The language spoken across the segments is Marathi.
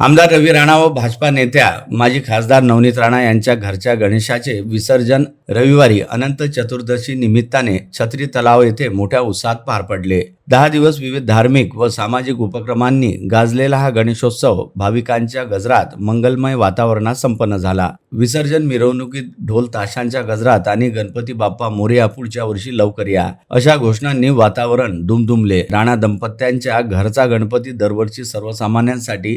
आमदार रवी राणा व भाजपा नेत्या माजी खासदार नवनीत राणा यांच्या घरच्या गणेशाचे विसर्जन रविवारी अनंत चतुर्दशी निमित्ताने छत्री तलाव येथे मोठ्या उत्साहात पार पडले. दहा दिवस विविध धार्मिक व सामाजिक उपक्रमांनी गाजलेला हा गणेशोत्सव भाविकांच्या गजरात मंगलमय वातावरणात संपन्न झाला. विसर्जन मिरवणुकीत ढोल ताशांच्या गजरात आणि गणपती बाप्पा मोरया पुढच्या वर्षी लवकर या. अशा घोषणांनी वातावरण दुमदुमले. राणा दंपत्यांच्या घरचा गणपती दरवर्षी सर्वसामान्यांसाठी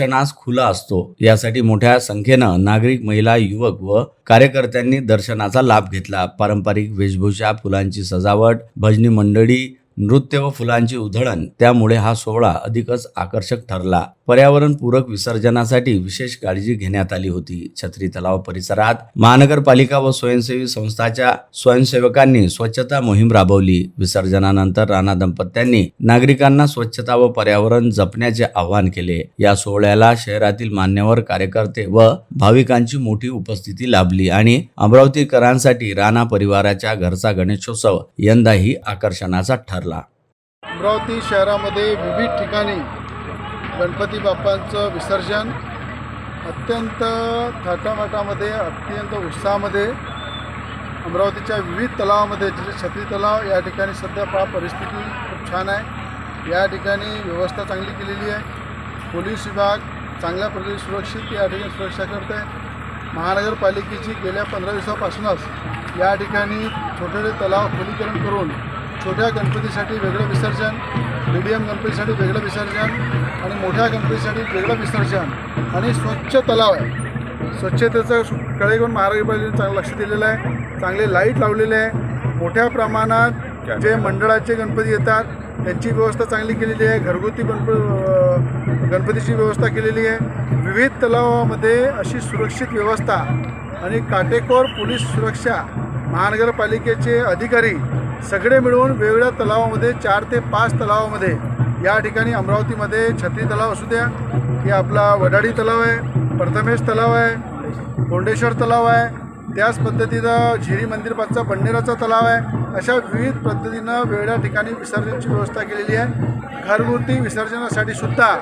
दर्शनास खुला असतो. यासाठी मोठ्या संख्येनं नागरिक महिला युवक व कार्यकर्त्यांनी दर्शनाचा लाभ घेतला. पारंपरिक वेशभूषा फुलांची सजावट भजनी मंडळी नृत्य व फुलांची उधळण त्यामुळे हा सोहळा अधिकच आकर्षक ठरला. पर्यावरण पूरक विसर्जनासाठी विशेष काळजी घेण्यात आली होती. छत्री तलाव परिसरात महानगरपालिका व स्वयंसेवी संस्थाच्या स्वयंसेवकांनी स्वच्छता मोहीम राबवली. विसर्जनानंतर राणा दंपत्यांनी नागरिकांना स्वच्छता व पर्यावरण जपण्याचे आवाहन केले. या सोहळ्याला शहरातील मान्यवर कार्यकर्ते व भाविकांची मोठी उपस्थिती लाभली आणि अमरावतीकरांसाठी राणा परिवाराच्या घरचा गणेशोत्सव यंदाही आकर्षणाचा ठरला. अमरावती शहरामध्ये विविध ठिकाणी गणपती बाप्पांचं विसर्जन अत्यंत थाटामाटामध्ये अत्यंत उत्साहामध्ये अमरावतीच्या विविध तलावामध्ये जसे छत्री तलाव या ठिकाणी सध्या पहा परिस्थिती खूप छान आहे. या ठिकाणी व्यवस्था चांगली केलेली आहे. पोलीस विभाग चांगल्या प्रकारे सुरक्षित या ठिकाणी सुरक्षा करत आहे महानगरपालिकेची गेल्या पंधरा दिवसापासूनच या ठिकाणी छोटे छोटे तलाव खोलीकरण करून छोट्या गणपतीसाठी वेगळं विसर्जन मीडियम गणपतीसाठी वेगळं विसर्जन आणि मोठ्या गणपतीसाठी वेगळं विसर्जन. आणि स्वच्छ तलाव आहे. स्वच्छतेचं कडे घेऊन महानगरपालिकेने चांगलं लक्ष दिलेलं आहे. चांगले लाइट लावलेले आहे. मोठ्या प्रमाणात जे मंडळाचे गणपती येतात त्यांची व्यवस्था चांगली केलेली आहे. घरगुती गणप गणपतीची व्यवस्था केलेली आहे. विविध तलावामध्ये अशी सुरक्षित व्यवस्था आणि काटेकोर पोलीस सुरक्षा महानगरपालिकेचे अधिकारी सगळे मिळून वेगवेगळ्या तलावामध्ये चार ते पाच तलावामध्ये या ठिकाणी अमरावतीमध्ये छत्री तलाव असू द्या की आपला वडाडी तलाव आहे प्रथमेश तलाव आहे कोंडेश्वर तलाव आहे त्याच पद्धतीनं झिरी मंदिरपासचा बंडेराचा तलाव आहे अशा विविध पद्धतीनं वेगळ्या ठिकाणी विसर्जनची व्यवस्था केलेली आहे घरगुती विसर्जनासाठी सुद्धा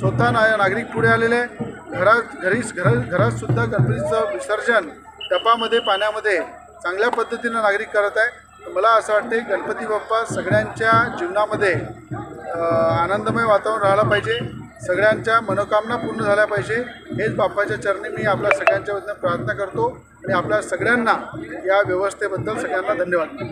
स्वतः ना नागरिक पुढे आलेले आहे. घरात घरीच घर घरातसुद्धा गणपतीचं विसर्जन टपामध्ये पाण्यामध्ये चांगल्या पद्धतीनं नागरिक करत आहे मला असं वाटतं की गणपती बाप्पा सगळ्यांच्या जीवनामध्ये आनंदमय वातावरण राहिलं पाहिजे. सगळ्यांच्या मनोकामना पूर्ण झाल्या पाहिजे. हेच बाप्पाच्या चरणी मी आपल्या सगळ्यांच्या वतीनं प्रार्थना करतो. आणि आपल्या सगळ्यांना या व्यवस्थेबद्दल सगळ्यांना धन्यवाद.